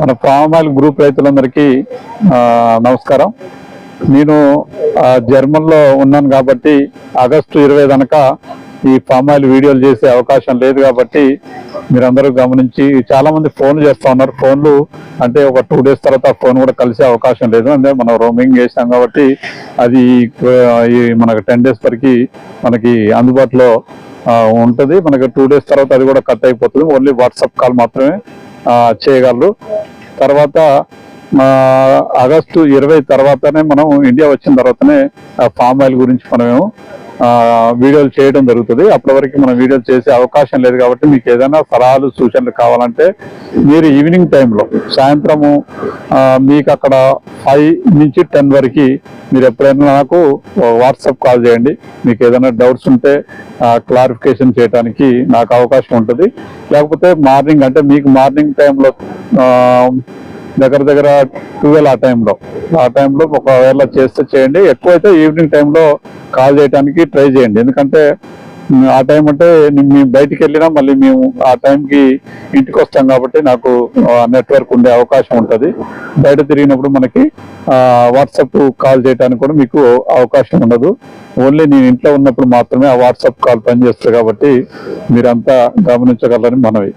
మన palm oil group రైతులందరికీ నమస్కారం. నేను ఆ, జర్మన్లో ఉన్నాను కాబట్టి ఆగస్టు ఇరవై కనుక ఈ పామ్ ఆయిల్ వీడియోలు చేసే అవకాశం లేదు కాబట్టి మీరందరూ గమనించి చాలామంది ఫోన్లు చేస్తా ఉన్నారు. ఫోన్లు అంటే ఒక టూ డేస్ తర్వాత ఆ ఫోన్ కూడా కలిసే అవకాశం లేదు. అంటే మనం రోమింగ్ చేసాం కాబట్టి అది మనకు టెన్ డేస్ వరకు మనకి అందుబాటులో ఉంటుంది. మనకి టూ డేస్ తర్వాత అది కూడా కట్ అయిపోతుంది. ఓన్లీ వాట్సాప్ కాల్ మాత్రమే చేయగలరు. తర్వాత ఆగస్టు ఇరవై తర్వాతనే మనం ఇండియా వచ్చిన తర్వాతనే ఫామ్ ఆయిల్ గురించి మనమేమో వీడియోలు చేయడం జరుగుతుంది. అప్పటి వరకు మనం వీడియోలు చేసే అవకాశం లేదు కాబట్టి మీకు ఏదైనా సలహాలు సూచనలు కావాలంటే మీరు ఈవినింగ్ టైంలో సాయంత్రము మీకు అక్కడ ఫైవ్ నుంచి టెన్ వరకు మీరు ఎప్పుడైనా నాకు వాట్సాప్ కాల్ చేయండి. మీకు ఏదైనా డౌట్స్ ఉంటే క్లారిఫికేషన్ చేయడానికి నాకు అవకాశం ఉంటుంది. లేకపోతే మార్నింగ్ అంటే మీకు మార్నింగ్ టైంలో దగ్గర దగ్గర ట్వెల్వ్ ఆ టైంలో ఆ టైంలో ఒకవేళ చేస్తే చేయండి. ఎక్కువైతే ఈవినింగ్ టైంలో కాల్ చేయడానికి ట్రై చేయండి. ఎందుకంటే ఆ టైం అంటే మేము బయటికి వెళ్ళినా మళ్ళీ మేము ఆ టైంకి ఇంటికి వస్తాం కాబట్టి నాకు నెట్వర్క్ ఉండే అవకాశం ఉంటుంది. బయట తిరిగినప్పుడు మనకి వాట్సాప్ కాల్ చేయడానికి కూడా మీకు అవకాశం ఉండదు. ఓన్లీ నేను ఇంట్లో ఉన్నప్పుడు మాత్రమే ఆ వాట్సాప్ కాల్ పనిచేస్తుంది కాబట్టి మీరంతా గమనించగలరని మనవి.